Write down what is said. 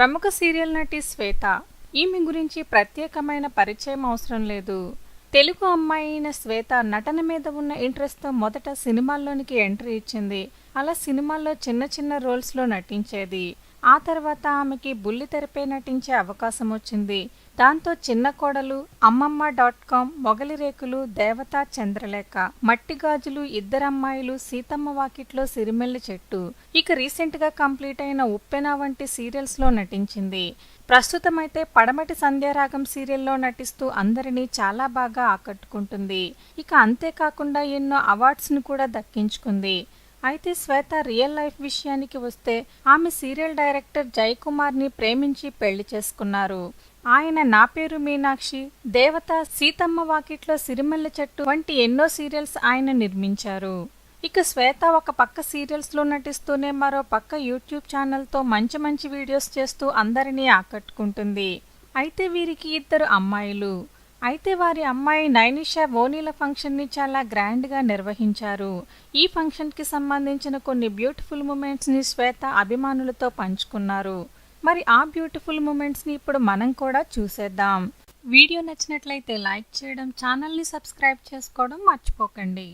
ప్రముఖ సీరియల్ నటి శ్వేత ఈమె గురించి ప్రత్యేకమైన పరిచయం అవసరం లేదు. తెలుగు అమ్మాయి అయిన శ్వేత నటన మీద ఉన్న ఇంట్రెస్ట్తో మొదట సినిమాల్లోనికి ఎంట్రీ ఇచ్చింది. అలా సినిమాల్లో చిన్న చిన్న రోల్స్లో నటించేది. ఆ తర్వాత ఆమెకి బుల్లితెరపై నటించే అవకాశం వచ్చింది. దాంతో చిన్న కోడలు అమ్మమ్మ డాట్ కామ్ మొగలి రేకులు దేవత చంద్రలేఖ మట్టి గాజులు ఇద్దరమ్మాయిలు సీతమ్మ వాకిట్లో సిరిమెల్లి చెట్టు. ఇక రీసెంట్గా కంప్లీట్ అయిన ఉప్పెన వంటి సీరియల్స్లో నటించింది. ప్రస్తుతమైతే పడమటి సంధ్యారాగం సీరియల్లో నటిస్తూ అందరినీ చాలా బాగా ఆకట్టుకుంటుంది. ఇక అంతేకాకుండా ఎన్నో అవార్డ్స్ను కూడా దక్కించుకుంది. అయితే శ్వేత రియల్ లైఫ్ విషయానికి వస్తే ఆమె సీరియల్ డైరెక్టర్ జయకుమార్ని ప్రేమించి పెళ్ళి చేసుకున్నారు. ఆయన నా పేరు మీనాక్షి దేవత సీతమ్మ వాకిట్లో సిరిమల్ల చెట్టు వంటి ఎన్నో సీరియల్స్ ఆయన నిర్మించారు. ఇక శ్వేత ఒక పక్క సీరియల్స్లో నటిస్తూనే మరో పక్క యూట్యూబ్ ఛానల్తో మంచి మంచి వీడియోస్ చేస్తూ అందరినీ ఆకట్టుకుంటుంది. అయితే వీరికి ఇద్దరు అమ్మాయిలు. అయితే వారి అమ్మాయి నైనిషా ఓనీల ఫంక్షన్ని చాలా గ్రాండ్గా నిర్వహించారు. ఈ ఫంక్షన్కి సంబంధించిన కొన్ని బ్యూటిఫుల్ మూమెంట్స్ని శ్వేత అభిమానులతో పంచుకున్నారు. మరి ఆ బ్యూటిఫుల్ మూమెంట్స్ని ఇప్పుడు మనం కూడా చూసేద్దాం. వీడియో నచ్చినట్లయితే లైక్ చేయడం ఛానల్ని సబ్స్క్రైబ్ చేసుకోవడం మర్చిపోకండి.